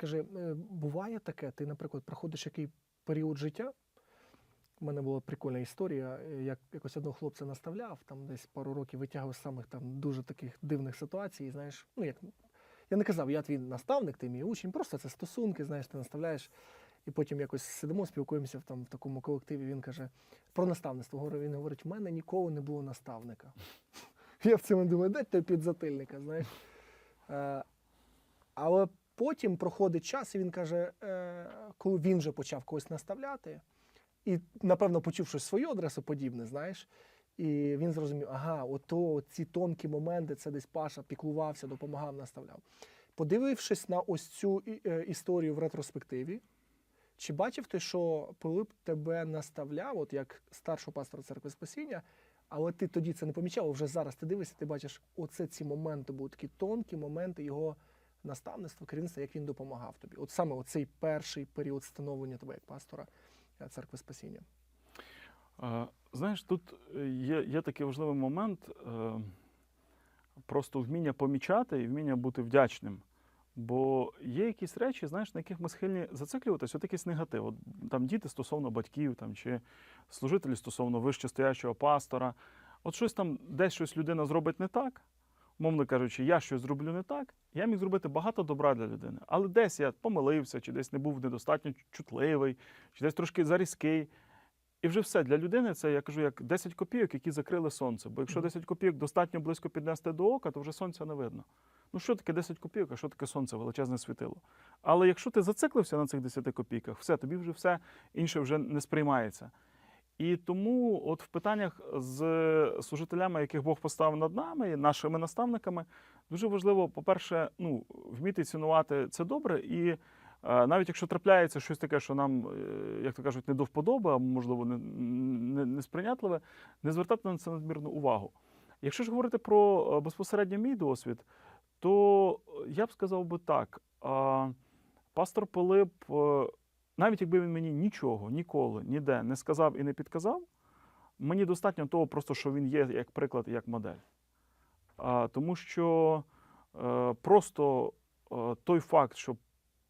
Скажи, е, буває таке, ти, наприклад, проходиш який період життя? У мене була прикольна історія. е, Як якось одного хлопця наставляв, там десь пару років витягував з самих там дуже таких дивних ситуацій. Знаєш, ну як я не казав, я твій наставник, ти мій учень, просто це стосунки, знаєш, ти наставляєш. І потім якось сидимо, спілкуємося в там в такому колективі. Він каже про наставництво. Він говорить: в мене ніколи не було наставника. Я в цьому думаю, дайте підзатильника, знаєш. Е, але потім проходить час, і він каже, е, коли він вже почав когось наставляти, і, напевно, почув щось свою адресу подібне, знаєш. І він зрозумів, ага, ото ці тонкі моменти, це десь Паша піклувався, допомагав, наставляв. Подивившись на ось цю е, історію в ретроспективі, чи бачив ти, що Пилип тебе наставляв, от як старшого пастора церкви Спасіння, але ти тоді це не помічав, а вже зараз ти дивишся, ти бачиш, оце ці моменти були такі тонкі моменти його наставництва, керівництва, як він допомагав тобі. От саме оцей перший період становлення тебе як пастора е, церкви Спасіння. Знаєш, тут е, є, є такий важливий момент е, просто вміння помічати і вміння бути вдячним. Бо є якісь речі, знаєш, на яких ми схильні зациклюватися, от якийсь негатив. От, там діти стосовно батьків, там, чи служителі стосовно вищестоячого пастора. От щось там, десь щось людина зробить не так, умовно кажучи, я щось зроблю не так, я міг зробити багато добра для людини. Але десь я помилився, чи десь не був недостатньо чутливий, чи десь трошки зарізкий. І вже все для людини це я кажу, як 10 копійок, які закрили сонце. Бо якщо 10 копійок достатньо близько піднести до ока, то вже сонця не видно. Ну що таке 10 копійок, а що таке сонце, величезне світило. Але якщо ти зациклився на цих 10 копійках, все, тобі вже все інше вже не сприймається. І тому, от в питаннях з служителями, яких Бог поставив над нами, нашими наставниками, дуже важливо, по-перше, ну, вміти цінувати це добре. І е, навіть якщо трапляється щось таке, що нам, е, як то кажуть, не до вподоби, або, можливо, не, не, не сприйнятливе, не звертати на це надмірну увагу. Якщо ж говорити про е, безпосередньо мій досвід, то я б сказав би так. Пастор Пилип, навіть якби він мені нічого, ніколи, ніде не сказав і не підказав, мені достатньо того, просто що він є як приклад як модель. А, Тому що е, просто е, той факт, що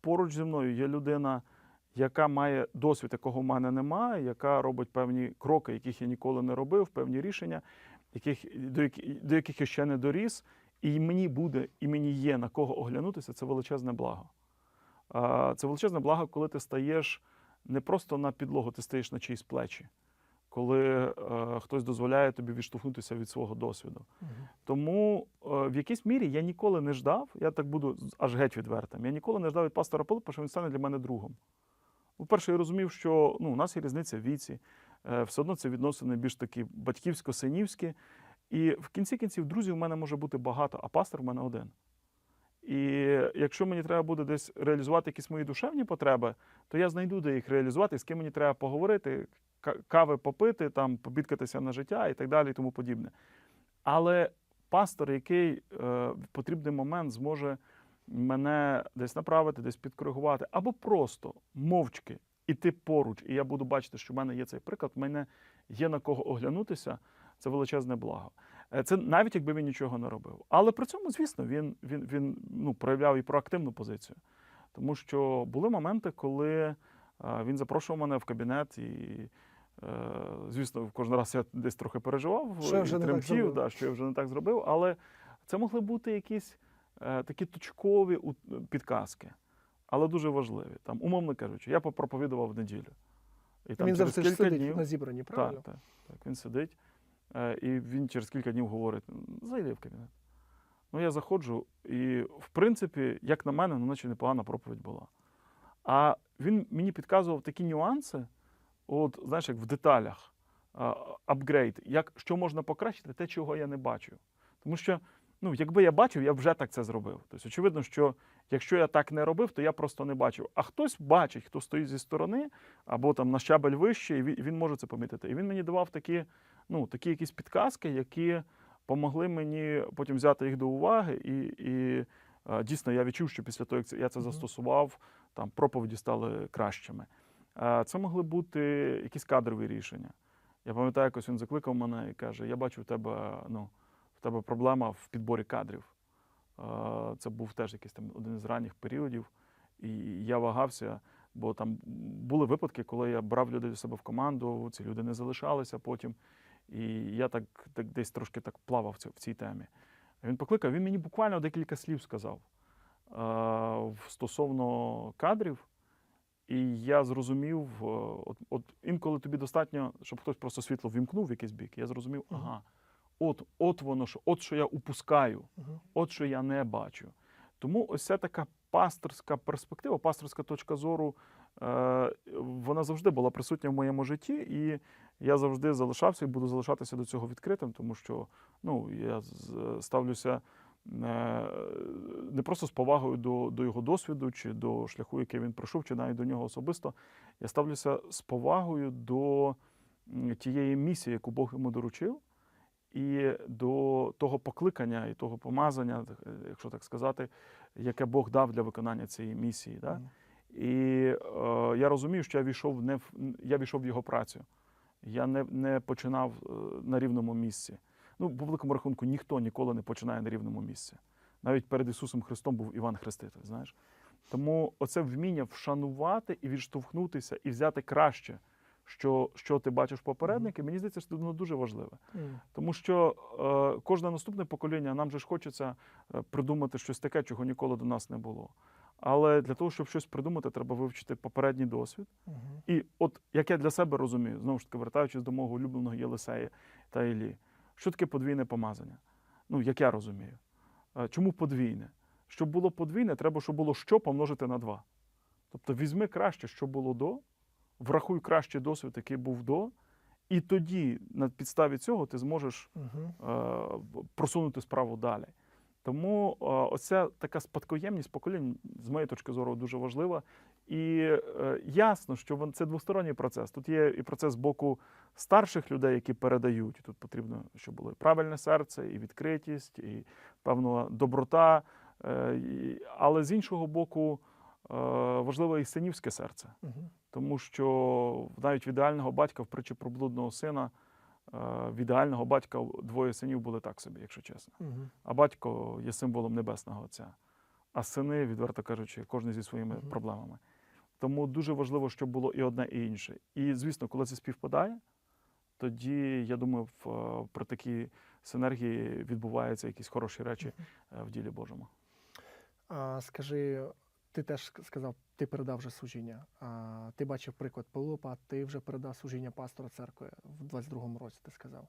поруч зі мною є людина, яка має досвід, якого в мене немає, яка робить певні кроки, яких я ніколи не робив, певні рішення, яких, до, яких, до яких я ще не доріс, і мені буде, і мені є на кого оглянутися, це величезне благо. Це величезне благо, коли ти стаєш не просто на підлогу, ти стаєш на чиїсь плечі, коли е, хтось дозволяє тобі відштовхнутися від свого досвіду. Тому е, в якійсь мірі я ніколи не ждав, я так буду аж геть відвертим. Я ніколи не ждав від пастора Пилипа, що він стане для мене другом. По-перше, я розумів, що ну, у нас є різниця в віці, е, все одно це відносини більш такі батьківсько-синівські. І в кінці кінців друзів у мене може бути багато, а пастор в мене один. І якщо мені треба буде десь реалізувати якісь мої душевні потреби, то я знайду, де їх реалізувати, з ким мені треба поговорити, кави попити, там, побідкатися на життя і так далі, і тому подібне. Але пастор, який е, в потрібний момент зможе мене десь направити, десь підкоригувати, або просто мовчки іти поруч, і я буду бачити, що в мене є цей приклад, в мене є на кого оглянутися, це величезне благо. Е, Це навіть якби він нічого не робив. Але при цьому, звісно, він, він, він ну, проявляв і проактивну позицію. Тому що були моменти, коли е, він запрошував мене в кабінет, і, е, звісно, кожен раз я десь трохи переживав, Що я вже і не так тремтів, да, що я вже не так зробив. Але це могли бути якісь такі точкові підказки, але дуже важливі. Там, умовно кажучи, я попроповідував в неділю. І він через завжди кілька сидить днів, на зібранні, правильно? так, так, так, він сидить, і він через кілька днів говорить: зайди в кабінет. Ну, я заходжу, і, в принципі, як на мене, ну, наче непогана проповідь була. А він мені підказував такі нюанси, от, знаєш, як в деталях, апгрейд, як, що можна покращити, те, чого я не бачив. Тому що, ну, якби я бачив, я б вже так це зробив. Тобто, очевидно, що якщо я так не робив, то я просто не бачив. А хтось бачить, хто стоїть зі сторони, або там на щабель вище, і він може це помітити. І він мені давав такі, ну, такі якісь підказки, які помогли мені потім взяти їх до уваги. І, і е, дійсно я відчув, що після того, як я це застосував, там проповіді стали кращими. Е, Це могли бути якісь кадрові рішення. Я пам'ятаю, якось він закликав мене і каже: Я бачу, в тебе, ну, в тебе проблема в підборі кадрів. Е, Це був теж якийсь там один з ранніх періодів. І я вагався, бо там були випадки, коли я брав людей до себе в команду, ці люди не залишалися потім. І я так, так десь трошки так плавав в цій темі. Він покликав, він мені буквально декілька слів сказав е, стосовно кадрів. І я зрозумів, е, от, от інколи тобі достатньо, щоб хтось просто світло вімкнув в якийсь бік. Я зрозумів, ага, от, от воно що, от що я упускаю, от що я не бачу. Тому ось ця така пасторська перспектива, пасторська точка зору, вона завжди була присутня в моєму житті, і я завжди залишався і буду залишатися до цього відкритим, тому що ну, я ставлюся е, не просто з повагою до, до його досвіду чи до шляху, який він пройшов, чи навіть до нього особисто. Я ставлюся з повагою до тієї місії, яку Бог йому доручив, і до того покликання і того помазання, е, якщо так сказати, яке Бог дав для виконання цієї місії. Да? І е, я розумію, що я війшов не в я війшов в його працю. Я не, не починав е, на рівному місці. Ну, по великому рахунку, ніхто ніколи не починає на рівному місці. Навіть перед Ісусом Христом був Іван Хреститель, знаєш. Тому оце вміння вшанувати і відштовхнутися, і взяти краще, що, що ти бачиш попередники, мені здається, що воно дуже важливе. Тому що е, кожне наступне покоління нам же ж хочеться е, придумати щось таке, чого ніколи до нас не було. Але для того, щоб щось придумати, треба вивчити попередній досвід. Мгм. І от як я для себе розумію, знову ж таки, вертаючись до мого улюбленого Єлисея та Іллі, що таке подвійне помазання? Ну, як я розумію. Е, Чому подвійне? Щоб було подвійне, треба, щоб було що помножити на два. Тобто візьми краще, що було до, врахуй кращий досвід, який був до, і тоді на підставі цього ти зможеш Мгм. е, просунути справу далі. Тому оця така спадкоємність поколінь, з моєї точки зору, дуже важлива. І е, ясно, що це двосторонній процес. Тут є і процес з боку старших людей, які передають. Тут потрібно, щоб було і правильне серце, і відкритість, і певна доброта. Е, і- Але з іншого боку, е, важливе і синівське серце. Тому що навіть в ідеального батька в притчі про блудного сина, в ідеального батька двоє синів були так собі, якщо чесно. Мгм. А батько є символом небесного Отця. А сини, відверто кажучи, кожен зі своїми Мгм. проблемами. Тому дуже важливо, щоб було і одне, і інше. І, звісно, коли це співпадає, тоді, я думаю, е, при такій синергії відбуваються якісь хороші речі е, в ділі Божому. А, скажи, ти теж сказав, ти передав вже служіння. А, ти бачив приклад Пилипа, ти вже передав служіння пастора церкви в 22-му році, ти сказав.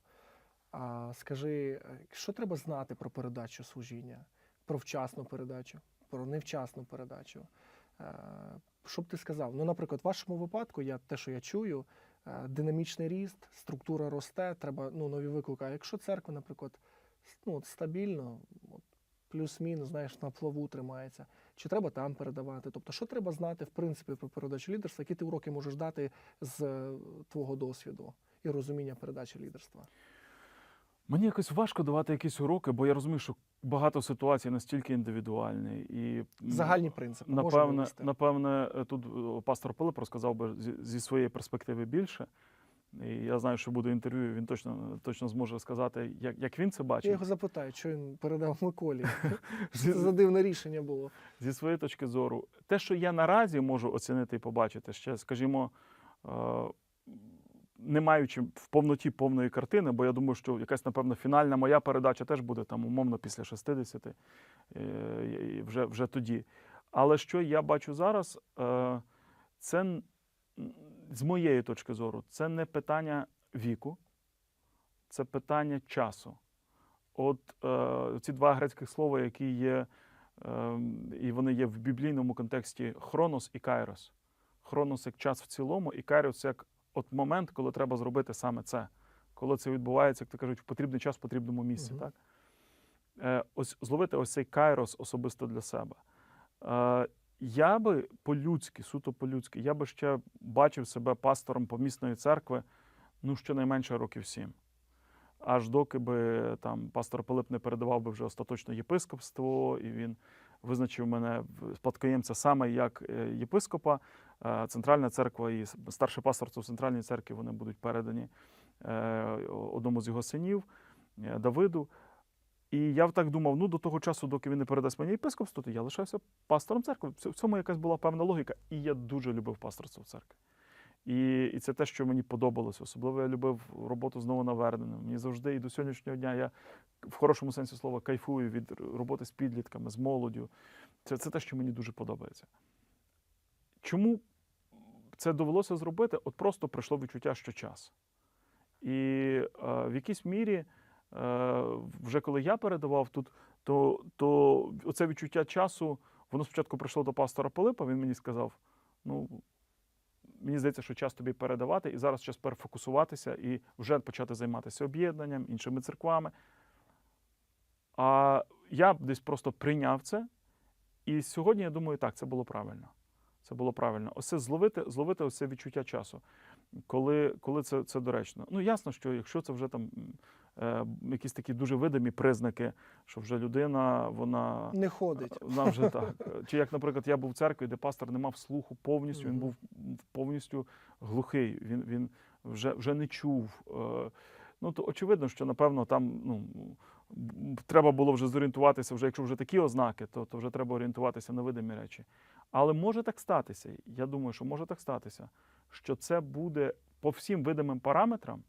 А скажи, е, що треба знати про передачу служіння, про вчасну передачу, про невчасну передачу? Е, Що б ти сказав? Ну, наприклад, в вашому випадку, я те, що я чую, е, динамічний ріст, структура росте, треба ну, нові виклики. А якщо церква, наприклад, ну, стабільно, плюс-мінус, знаєш, на плаву тримається, чи треба там передавати? Тобто, що треба знати в принципі про передачу лідерства, які ти уроки можеш дати з е, твого досвіду і розуміння передачі лідерства? Мені якось важко давати якісь уроки, бо я розумію, що багато ситуацій настільки індивідуальні. І Загальні принципи. Напевне, напевне, тут е, пастор Пилип розказав би зі своєї перспективи більше. І я знаю, що буде інтерв'ю, він точно, точно зможе сказати, як, як він це Я його запитаю, що він передав Миколі. Це за дивне рішення було? зі своєї точки зору, те, що я наразі можу оцінити і побачити, ще, скажімо, е, не маючи в повноті повної картини, бо я думаю, що якась, напевно, фінальна моя передача теж буде там умовно після 60, е, вже, вже тоді. Але що я бачу зараз, е, це з моєї точки зору, це не питання віку, це питання часу. От е, ці два грецьких слова, які є, е, і вони є в біблійному контексті хронос і кайрос. Хронос як час в цілому, і кайрос як от момент, коли треба зробити саме це. Коли це відбувається, як то кажуть, в потрібний час в потрібному місці. Мгм. Так? Е, ось зловити ось цей кайрос особисто для себе. Е, я би по-людськи, суто по-людськи, я би ще бачив себе пастором помісної церкви, ну, щонайменше років сім. Аж доки би там пастор Пилип не передавав би вже остаточно єпископство, і він визначив мене спадкоємця саме як е, єпископа. Е, Центральна церква і с- старше пасторство центральній церкві вони будуть передані е, одному з його синів Давиду. І я так думав: ну до того часу, доки він не передасть мені єпископство, то я лишався пастором церкви. В цьому якась була певна логіка. І я дуже любив пасторство в церкві. І, і це те, що мені подобалося. Особливо я любив роботу з новонаверненими. Мені завжди і до сьогоднішнього дня я в хорошому сенсі слова кайфую від роботи з підлітками, з молоддю. Це, це те, що мені дуже подобається. Чому це довелося зробити? От просто прийшло відчуття, що час. І е, в якійсь мірі, вже коли я передавав тут, то, то оце відчуття часу, воно спочатку прийшло до пастора Пилипа, він мені сказав: ну, мені здається, що час тобі передавати, і зараз час перефокусуватися і вже почати займатися об'єднанням, іншими церквами. А я десь просто прийняв це. І сьогодні я думаю, так, це було правильно. Це було правильно. Ось це зловити, зловити ось це відчуття часу, коли, коли це, це доречно. Ну, ясно, що якщо це вже там е, якісь такі дуже видимі признаки, що вже людина, вона Не ходить. нам вже так. Чи як, наприклад, я був в церкві, де пастор не мав слуху повністю, він був повністю глухий, він, він вже, вже не чув. Е, Ну, то очевидно, що напевно там ну, треба було вже зорієнтуватися, вже якщо вже такі ознаки, то, то вже треба орієнтуватися на видимі речі. Але може так статися, я думаю, що може так статися, що це буде по всім видимим параметрам,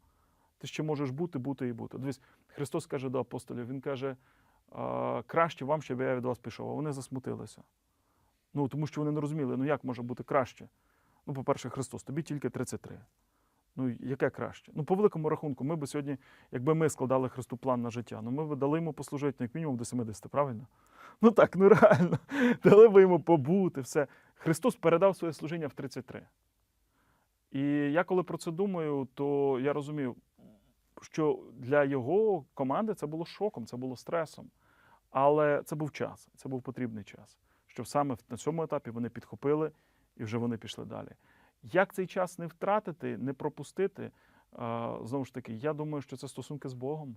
ти ще можеш бути, бути і бути. Дивись, Христос каже до апостолів, Він каже, краще вам, щоб я від вас пішов. А вони засмутилися. Ну, тому що вони не розуміли, ну як може бути краще? Ну, по-перше, Христос, тобі тільки 33. Ну, яке краще? Ну, по великому рахунку, ми б сьогодні, якби ми складали Христу план на життя, ну ми б дали йому послужити ну, як мінімум до 70, правильно? Ну так, ну реально. Дали б йому побути, все. Христос передав своє служіння в 33. І я коли про це думаю, то я розумію, що для його команди це було шоком, це було стресом. Але це був час, це був потрібний час. Що саме на цьому етапі вони підхопили і вже вони пішли далі. Як цей час не втратити, не пропустити? Знову ж таки, я думаю, що це стосунки з Богом,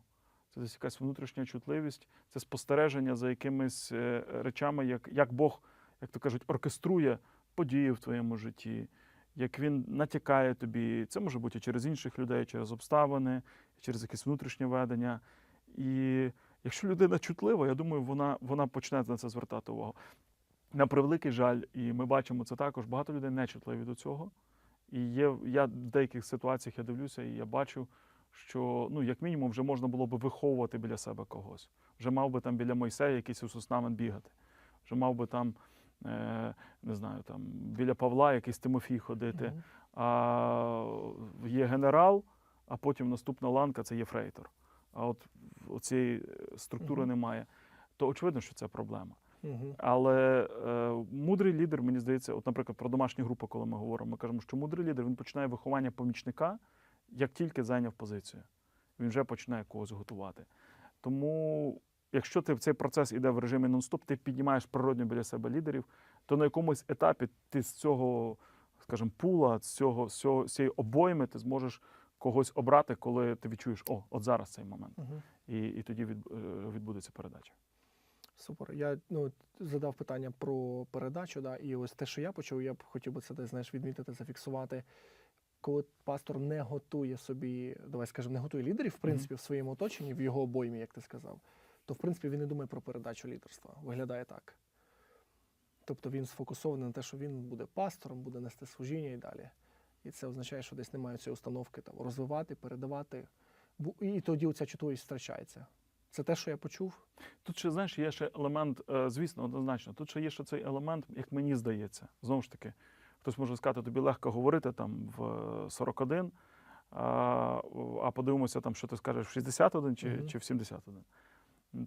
це десь якась внутрішня чутливість, це спостереження за якимись е, речами, як, як Бог, як то кажуть, оркеструє події в твоєму житті, як він натякає тобі. Це може бути через інших людей, через обставини, через якесь внутрішнє ведення. І якщо людина чутлива, я думаю, вона, вона почне на це звертати увагу. На превеликий жаль, і ми бачимо це також. Багато людей не чутливі до цього. І є, я в деяких ситуаціях я дивлюся, і я бачу, що ну, як мінімум вже можна було би виховувати біля себе когось. Вже мав би там біля Мойсея якийсь Ісус Навин бігати. Вже мав би там, не знаю, там біля Павла якийсь Тимофій ходити. Мгм. А є генерал, а потім наступна ланка це єфрейтор. А от цієї структури Мгм. немає. То очевидно, що це проблема. Мгм. Але е, мудрий лідер, мені здається, от, наприклад, про домашню групу, коли ми говоримо, ми кажемо, що мудрий лідер він починає виховання помічника, як тільки зайняв позицію. Він вже починає когось готувати. Тому, якщо ти в цей процес іде в режимі нон-стоп, ти піднімаєш природньо біля себе лідерів, то на якомусь етапі ти з цього, скажімо, пула, з цього, з цього з цієї обойми ти зможеш когось обрати, коли ти відчуєш, о, от зараз цей момент. Мгм. І, і тоді від, е, відбудеться передача. Супер. Я ну, задав питання про передачу, да, і ось те, що я почув, я б хотів би це десь знаєш, відмітити, зафіксувати. Коли пастор не готує собі, давай скажемо, не готує лідерів, в принципі, в своєму оточенні, в його обоймі, як ти сказав, то в принципі він не думає про передачу лідерства. Виглядає так. Тобто він сфокусований на те, що він буде пастором, буде нести служіння і далі. І це означає, що десь немає цієї установки там, розвивати, передавати. І тоді оця чутливість втрачається. Це те, що я почув. Тут ще, знаєш, є ще елемент, е, звісно, однозначно. Тут ще є ще цей елемент, як мені здається. Знову ж таки, хтось може сказати, тобі легко говорити там в е, 41, а, а подивимося, там, що ти скажеш в 61 чи, Мгм. чи в 71.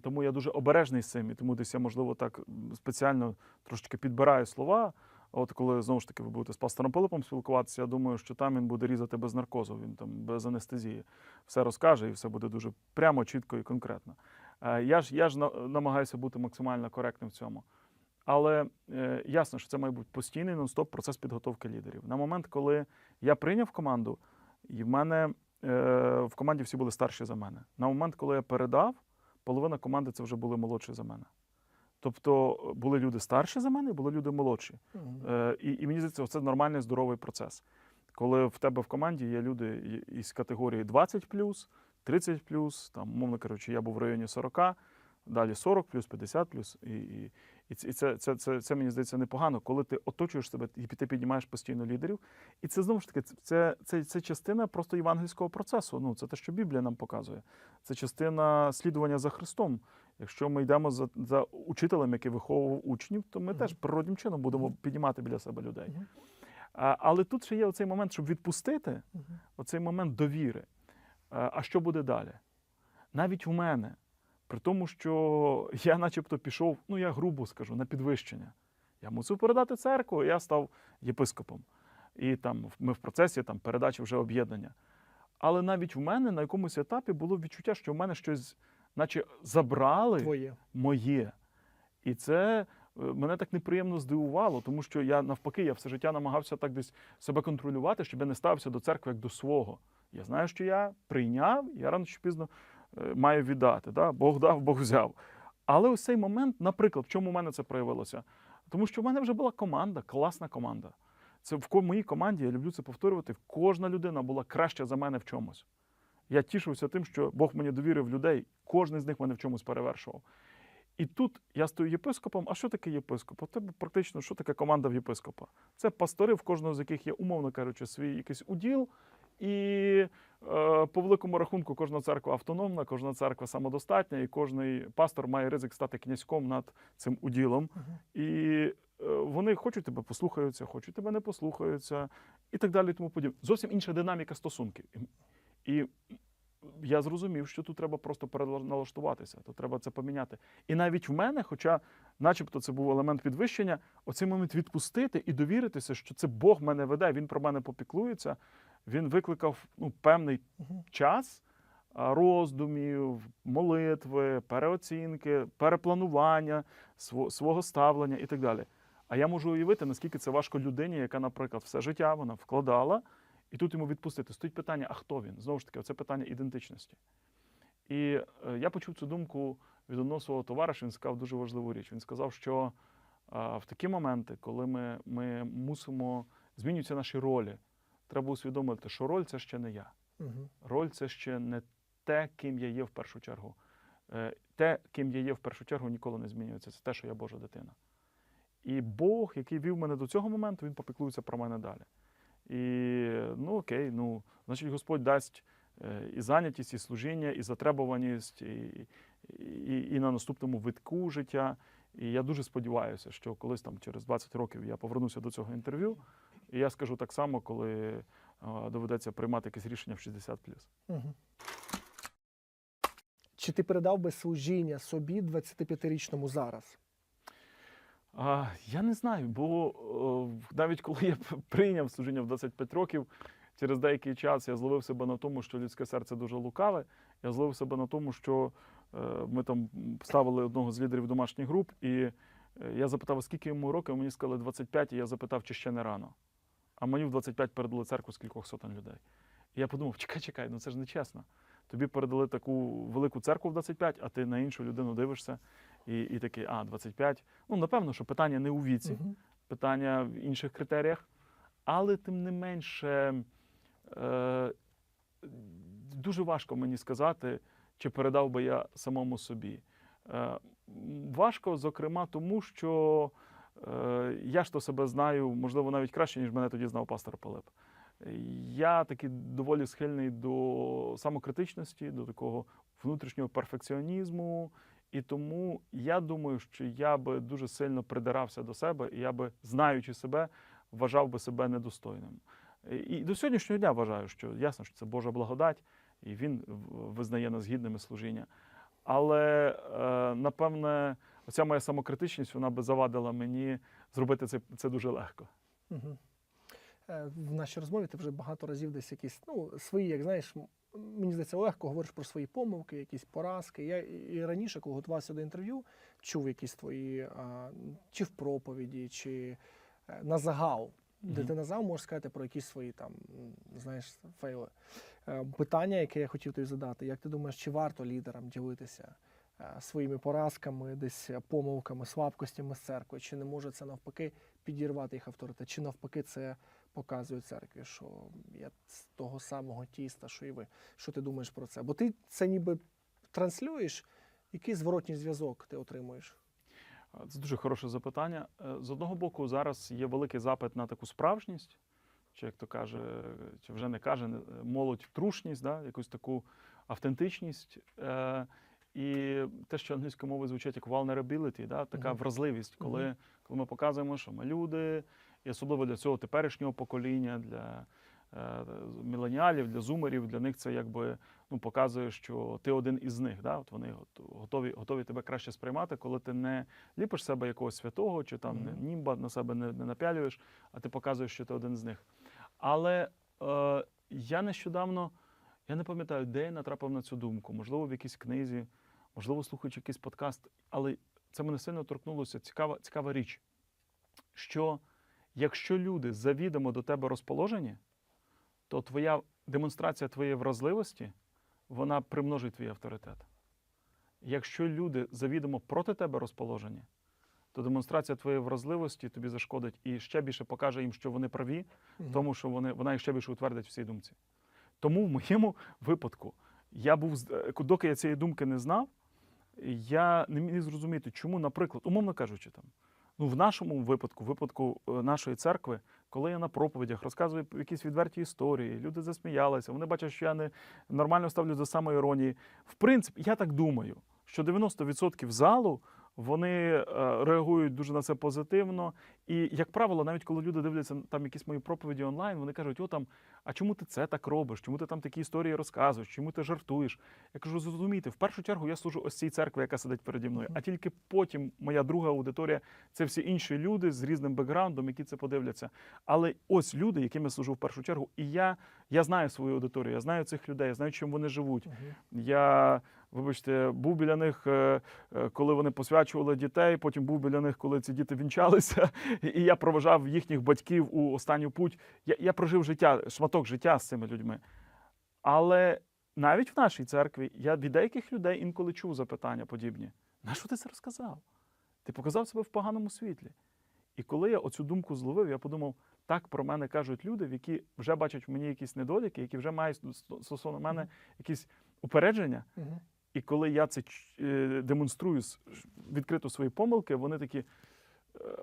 Тому я дуже обережний з цим, і тому десь я, можливо, так спеціально трошечки підбираю слова. От коли знову ж таки ви будете з пастором Пилипом спілкуватися, я думаю, що там він буде різати без наркозу, він там без анестезії все розкаже і все буде дуже прямо, чітко і конкретно. Е, Я ж, я ж намагаюся бути максимально коректним в цьому. Але е, ясно, що це має бути постійний нон-стоп процес підготовки лідерів. На момент, коли я прийняв команду, і в мене е, в команді всі були старші за мене. На момент, коли я передав, половина команди це вже були молодші за мене. Тобто е, були люди старші за мене, і були люди молодші. Мгм. Е, і, і мені здається, це нормальний здоровий процес. Коли в тебе в команді є люди із категорії 20 30 там, мовно кажучи, я був в районі 40, далі 40 плюс, 50 плюс. І, і, і це, це, це, це, це, мені здається непогано, коли ти оточуєш себе і ти піднімаєш постійно лідерів. І це знову ж таки, це, це, це, частина просто євангельського процесу. Ну, це те, що Біблія нам показує. Це частина слідування за Христом. Якщо ми йдемо за, за учителем, який виховував учнів, то ми Мгм. теж природнім чином будемо піднімати біля себе людей. Мгм. А, але тут ще є оцей момент, щоб відпустити, Мгм. оцей момент довіри. А, а що буде далі? Навіть у мене, при тому, що я начебто пішов, ну я грубо скажу, на підвищення. Я мусив передати церкву, я став єпископом. І там ми в процесі там, передачі вже об'єднання. Але навіть в мене на якомусь етапі було відчуття, що в мене щось, наче забрали Твоє. моє. І це е, мене так неприємно здивувало, тому що я навпаки, я все життя намагався так десь себе контролювати, щоб я не ставився до церкви як до свого. Я знаю, що я прийняв, я рано чи пізно маю віддати. Да? Бог дав, Бог взяв. Але ось цей момент, наприклад, в чому в мене це проявилося? Тому що в мене вже була команда, класна команда. Це в моїй команді, я люблю це повторювати. Кожна людина була краща за мене в чомусь. Я тішився тим, що Бог мені довірив людей, кожен з них мене в чомусь перевершував. І тут я стою єпископом. А що таке єпископ? Тебе практично що таке команда в єпископа? Це пастори, в кожного з яких є, умовно кажучи, свій якийсь уділ. І е, по великому рахунку кожна церква автономна, кожна церква самодостатня, і кожний пастор має ризик стати князьком над цим уділом. І е, вони хочуть тебе послухаються, хочуть тебе не послухаються, і так далі. Тому подібне. Зовсім інша динаміка стосунків. І, і я зрозумів, що тут треба просто переналаштуватися, то треба це поміняти. І навіть в мене, хоча, начебто, це був елемент підвищення, оцей момент відпустити і довіритися, що це Бог мене веде, він про мене попіклується. Він викликав ну, певний Мгм. час роздумів, молитви, переоцінки, перепланування свого ставлення і так далі. А я можу уявити, наскільки це важко людині, яка, наприклад, все життя вона вкладала, і тут йому відпустити. Стоїть питання, а хто він? Знову ж таки, це питання ідентичності. І е, я почув цю думку від одного свого товариша, він сказав дуже важливу річ. Він сказав, що в такі моменти, коли ми, ми мусимо змінюються наші ролі, треба усвідомити, що роль це ще не я. Мгм. Роль це ще не те, ким я є в першу чергу. Е, Те, ким я є в першу чергу, ніколи не змінюється. Це те, що я Божа дитина. І Бог, який вів мене до цього моменту, він попіклується про мене далі. І ну окей, ну, значить, Господь дасть е, і зайнятість, і служіння, і затребуваність, і, і, і на наступному витку життя. І я дуже сподіваюся, що колись там через 20 років я повернуся до цього інтерв'ю, і я скажу так само, коли е, доведеться приймати якесь рішення в 60+. Мгм. Чи ти передав би служіння собі 25-річному зараз? А, я не знаю, бо е, навіть коли я прийняв служіння в 25 років, через деякий час я зловив себе на тому, що людське серце дуже лукаве. Я зловив себе на тому, що ми там ставили одного з лідерів домашніх груп, і е, я запитав, скільки йому років, мені сказали 25, і я запитав, чи ще не рано. А мені в 25 передали церкву з кількох сотень людей. І я подумав, чекай, чекай, ну це ж не чесно. Тобі передали таку велику церкву в 25, а ти на іншу людину дивишся і, і такий, а, 25. Ну, напевно, що питання не у віці, Мгм. питання в інших критеріях. Але тим не менше, е, дуже важко мені сказати, чи передав би я самому собі. Е, важко, зокрема, тому що е, я ж то себе знаю, можливо, навіть краще, ніж мене тоді знав пастор Пилип. Я такий доволі схильний до самокритичності, до такого внутрішнього перфекціонізму. І тому я думаю, що я би дуже сильно придирався до себе, і я би, знаючи себе, вважав би себе недостойним. І- І до сьогоднішнього дня вважаю, що ясно, що це Божа благодать, і він визнає нас гідними служіння. Але е, напевне, оця моя самокритичність вона би завадила мені зробити це, це дуже легко. Е, В нашій розмові ти вже багато разів десь якісь ну, свої, як знаєш, мені здається, легко говориш про свої помилки, якісь поразки. Я і раніше, коли готувався до інтерв'ю, чув якісь твої а, чи в проповіді, чи е, на загал. Де Мгм. ти на можеш сказати про якісь свої там, знаєш, фейли. Е, Питання, яке я хотів тобі задати, як ти думаєш, чи варто лідерам ділитися е, своїми поразками, десь е, помилками, слабкостями з церкви, чи не може це навпаки підірвати їх авторитет, чи навпаки це показує церкві, що я з того самого тіста, що і ви. Що ти думаєш про це? Бо ти це ніби транслюєш, Який зворотній зв'язок ти отримуєш? Це дуже хороше запитання. Е, З одного боку, зараз є великий запит на таку справжність, чи як то каже, чи вже не каже молодь трушність, да? якусь таку автентичність. Е, І те, що англійською мовою звучить як vulnerability, да? така вразливість, коли, коли ми показуємо, що ми люди, і особливо для цього теперішнього покоління, для е, міленіалів, для зумерів, для них це якби ну, показує, що ти один із них. Да? От вони готові, готові тебе краще сприймати, коли ти не ліпиш себе якогось святого, чи там не Мгм. німба на себе не, не напялюєш, а ти показуєш, що ти один з них. Але е, я нещодавно, я не пам'ятаю, де я натрапив на цю думку, можливо, в якійсь книзі, можливо, слухаючи якийсь подкаст, але це мене сильно торкнулося. Цікава, цікава річ, що якщо люди завідомо до тебе розположені, то твоя демонстрація твоєї вразливості вона примножить твій авторитет. Якщо люди завідомо проти тебе розположені, то демонстрація твоєї вразливості тобі зашкодить і ще більше покаже їм, що вони праві, тому що вони, вона їх ще більше утвердить в цій думці. Тому в моєму випадку, я був, е, доки я цієї думки не знав, я не міг зрозуміти, чому, наприклад, умовно кажучи, там, ну, в нашому випадку, в випадку е, нашої церкви, коли я на проповідях розказую якісь відверті історії, люди засміялися, вони бачать, що я не нормально ставлю за самоіронії. В принципі, я так думаю, що 90% залу вони е, реагують дуже на це позитивно. І, як правило, навіть коли люди дивляться там якісь мої проповіді онлайн, вони кажуть: о там, а чому ти це так робиш? Чому ти там такі історії розказуєш? Чому ти жартуєш? Я кажу, зрозумійте, в першу чергу я служу ось цій церкві, яка сидить переді мною. А тільки потім моя друга аудиторія це всі інші люди з різним бекграундом, які це подивляться. Але ось люди, яким я служу в першу чергу, і я, я знаю свою аудиторію, я знаю цих людей, я знаю, чим вони живуть. Я, вибачте, був біля них, е, е, коли вони посвячували дітей, потім був біля них, коли ці діти вінчалися, і я проважав їхніх батьків у останню путь. Я, я прожив життя, шматок життя з цими людьми. Але навіть в нашій церкві я від деяких людей інколи чув запитання подібні: на що ти це розказав? Ти показав себе в поганому світлі. І коли я оцю думку зловив, я подумав, так про мене кажуть люди, які вже бачать в мені якісь недоліки, які вже мають стосовно мене якісь упередження. І коли я це е, демонструю відкрито свої помилки, вони такі.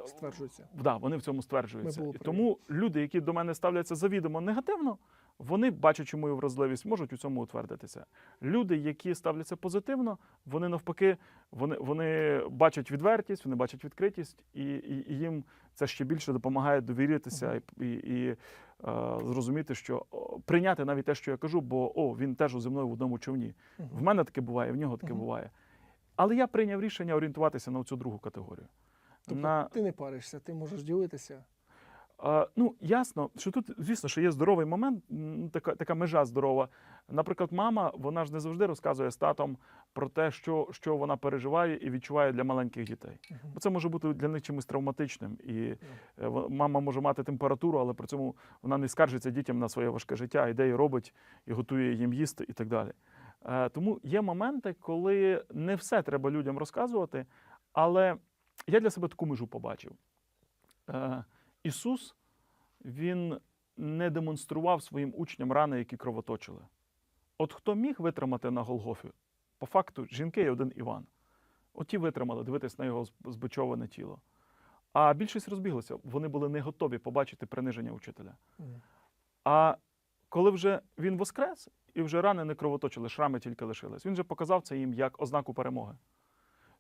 стверджуються. Да, вони в цьому стверджуються. І тому люди, які до мене ставляться завідомо негативно, вони, бачачи мою вразливість, можуть у цьому утвердитися. Люди, які ставляться позитивно, вони навпаки, вони, вони бачать відвертість, вони бачать відкритість, і, і, і їм це ще більше допомагає довіритися і, і, і е, зрозуміти, що прийняти навіть те, що я кажу, бо о, він теж зі мною в одному човні. В мене таке буває, в нього таке буває. Але я прийняв рішення орієнтуватися на цю другу категорію. Тобто на, ти не паришся, ти можеш ділитися. Ну, ясно, що тут, звісно, що є здоровий момент, така, така межа здорова. Наприклад, мама, вона ж не завжди розказує з татом про те, що, що вона переживає і відчуває для маленьких дітей. Бо це може бути для них чимось травматичним. І е, мама може мати температуру, але при цьому вона не скаржиться дітям на своє важке життя, а йде і робить, і готує їм їсти і так далі. Е, Тому є моменти, коли не все треба людям розказувати, але я для себе таку межу побачив. Ісус, Він не демонстрував своїм учням рани, які кровоточили. От хто міг витримати на Голгофі? По факту, жінки і один Іван. От ті витримали дивитись на його зб- збичоване тіло. А більшість розбіглися. Вони були не готові побачити приниження учителя. А коли вже він воскрес, і вже рани не кровоточили, шрами тільки лишились, він же показав це їм як ознаку перемоги.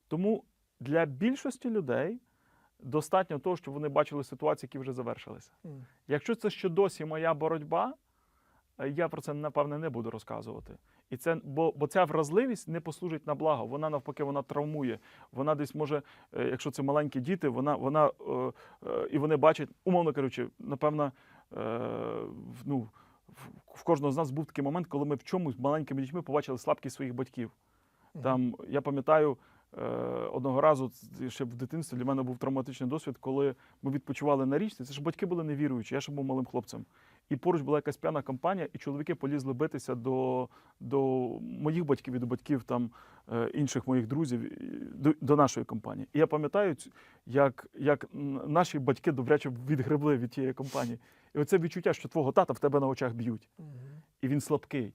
Тому для більшості людей достатньо того, щоб вони бачили ситуації, які вже завершилися. Мгм. Якщо це ще досі моя боротьба, е, я про це напевне не буду розказувати. І це, бо, бо ця вразливість не послужить на благо. Вона навпаки вона травмує. Вона десь може, е, якщо це маленькі діти, вона, вона е, е, і вони бачать, умовно кажучи, напевно, е, ну, в- кожного з нас був такий момент, коли ми в чомусь маленькими дітьми побачили слабкість своїх батьків. Там я пам'ятаю одного разу ще в дитинстві для мене був травматичний досвід, коли ми відпочивали на річці. Це ж батьки були невіруючі, я ще був малим хлопцем. І поруч була якась п'яна компанія, і чоловіки полізли битися до, до моїх батьків і до батьків там е, інших моїх друзів до, до нашої компанії. І я пам'ятаю, як, як наші батьки добряче відгребли від тієї компанії. І оце відчуття, що твого тата в тебе на очах б'ють і він слабкий.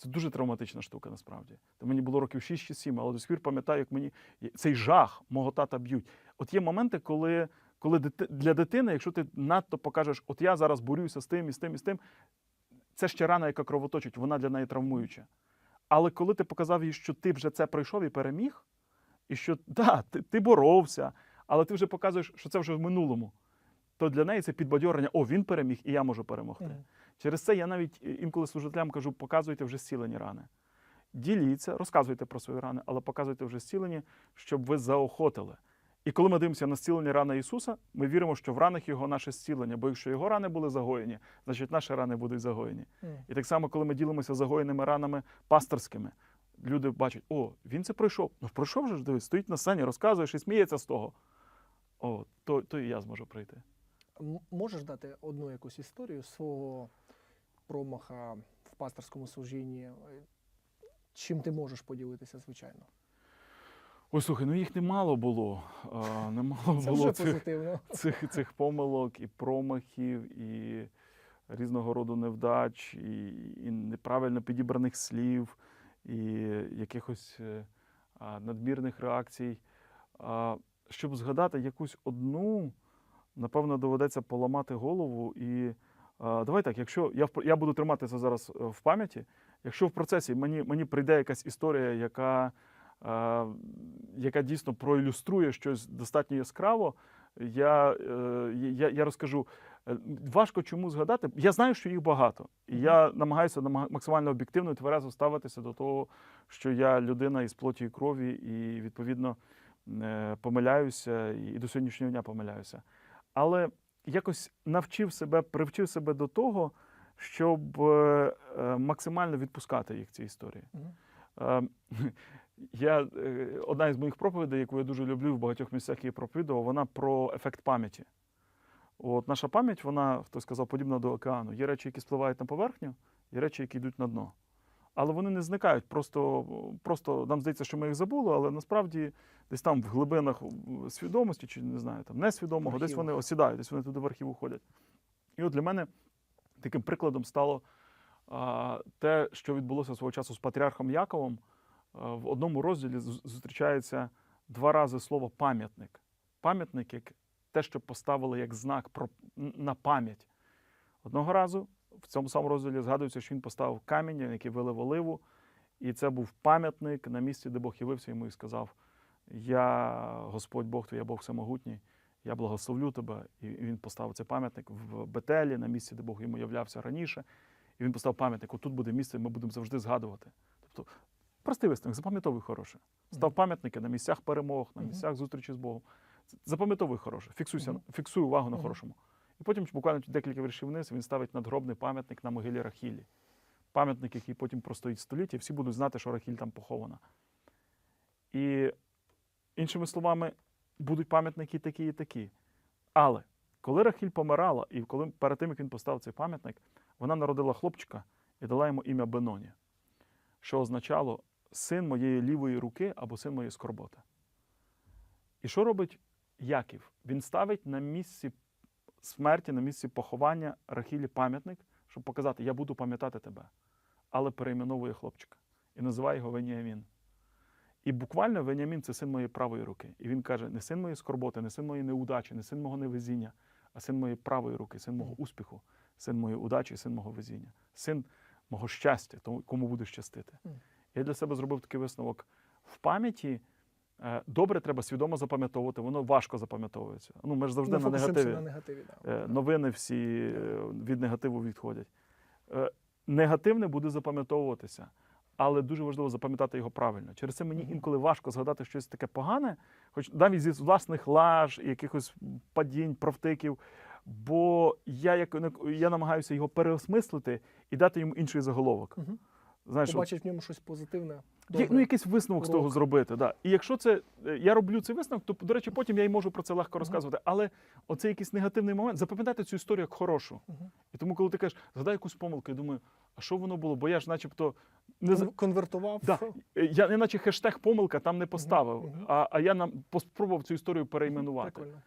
Це дуже травматична штука, насправді. Та мені було років 6 чи 7, але до сих пір пам'ятаю, як мені цей жах мого тата б'ють. От є моменти, коли, коли для дитини, якщо ти надто покажеш, от я зараз борюся з тим і з тим і з тим, це ще рана, яка кровоточить, вона для неї травмуюча. Але коли ти показав їй, що ти вже це пройшов і переміг, і що да, ти, ти боровся, але ти вже показуєш, що це вже в минулому, то для неї це підбадьорення: о, він переміг, і я можу перемогти. Через це я навіть е, інколи служителям кажу, показуйте вже зцілені рани. Діліться, розказуйте про свої рани, але показуйте вже зцілені, щоб ви заохотили. І коли ми дивимося на зцілені рани Ісуса, ми віримо, що в ранах Його наше зцілення, бо якщо його рани були загоєні, значить наші рани будуть загоєні. Мгм. І так само, коли ми ділимося загоєними ранами пасторськими, люди бачать, о, він це пройшов. Ну, пройшов же дивись, стоїть на сцені, розказує і сміється з того. О, то, то і я зможу прийти. М- Можеш дати одну якусь історію свого промаха в пасторському служінні? Е, Чим ти можеш поділитися, звичайно? Ой, слухай, ну їх немало було. А, немало Це було вже цих, позитивно. цих, цих помилок і промахів, і різного роду невдач, і, і неправильно підібраних слів, і якихось е, а, надмірних реакцій. А, щоб згадати якусь одну, напевно, доведеться поламати голову. І давай так, якщо я, я буду тримати це зараз е, в пам'яті, якщо в процесі мені, мені прийде якась історія, яка, а, яка дійсно проілюструє щось достатньо яскраво, я, е, я, я розкажу. Е, Важко чому згадати. Я знаю, що їх багато. І я намагаюся максимально об'єктивно і тверезо ставитися до того, що я людина із плоті і крові, і відповідно е, помиляюся, і до сьогоднішнього дня помиляюся. Але якось навчив себе, привчив себе до того, щоб е, е, максимально відпускати їх ці історії. Е, Я, одна із моїх проповідей, яку я дуже люблю в багатьох місцях її проповідував, вона про ефект пам'яті. От наша пам'ять, вона, хтось сказав, подібна до океану. Є речі, які спливають на поверхню, є речі, які йдуть на дно. Але вони не зникають. Просто, просто нам здається, що ми їх забули, але насправді десь там в глибинах свідомості, чи не знаю, там несвідомого, десь вони осідають, десь вони туди в архів уходять. І от для мене таким прикладом стало а, те, що відбулося свого часу з патріархом Яковом. А, в одному розділі зустрічається два рази слово пам'ятник. Пам'ятник як те, що поставили як знак про, на пам'ять. Одного разу в цьому самому розділі згадується, що він поставив камінь, на який вилив оливу, і це був пам'ятник на місці, де Бог явився йому і сказав: Я Господь Бог твій, я Бог всемогутній, я благословлю тебе. І він поставив цей пам'ятник в Бетелі, на місці, де Бог йому являвся раніше. І він поставив пам'ятник. Отут буде місце, ми будемо завжди згадувати. Тобто, простий висновок, запам'ятовуй хороше. Став пам'ятники на місцях перемог, на місцях зустрічі з Богом. Запам'ятовуй хороше, фіксуйся, фіксуй увагу на хорошому. І потім буквально декілька віршів вниз він ставить надгробний пам'ятник на могилі Рахілі. Пам'ятник, який потім простоїть століття, і всі будуть знати, що Рахіль там похована. І іншими словами, будуть пам'ятники такі і такі. Але коли Рахіль помирала, і коли перед тим, як він поставив цей пам'ятник, вона народила хлопчика і дала йому ім'я Беноні, що означало син моєї лівої руки або син моєї скорботи. І що робить Яків? Він ставить на місці смерті, на місці поховання Рахілі пам'ятник, щоб показати, я буду пам'ятати тебе, але перейменовує хлопчика і називає його Веніамін. І буквально Веніамін це син моєї правої руки. І він каже: не син моєї скорботи, не син моєї неудачі, не син мого невезіння, а син моєї правої руки, син мого успіху, син моєї удачі, син мого везіння, син мого щастя, тому кому буде щастити. Я для себе зробив такий висновок. В пам'яті добре треба свідомо запам'ятовувати, воно важко запам'ятовується. Ну, ми ж завжди Ми на негативі. на негативі. Да. Е, Новини всі е, від негативу відходять. Е, Негативне буде запам'ятовуватися, але дуже важливо запам'ятати його правильно. Через це мені інколи важко згадати щось таке погане, хоч навіть зі власних лаж, якихось падінь, провтиків. Бо я як я намагаюся його переосмислити і дати йому інший заголовок. Знаєш, Побачить в ньому щось позитивне. Є, ну, якийсь висновок з того зробити. Да. І якщо це е, я роблю цей висновок, то до речі, потім я й можу про це легко розказувати. Але оцей якийсь негативний момент, запам'ятайте цю історію як хорошу. Мгм. І тому, коли ти кажеш, згадай якусь помилку, я думаю, а що воно було? Бо я ж, начебто, не Конвертував. Да. е, я не наче хештег помилка там не поставив, мгм. а, а я нам поспробував цю історію перейменувати. Прикольно.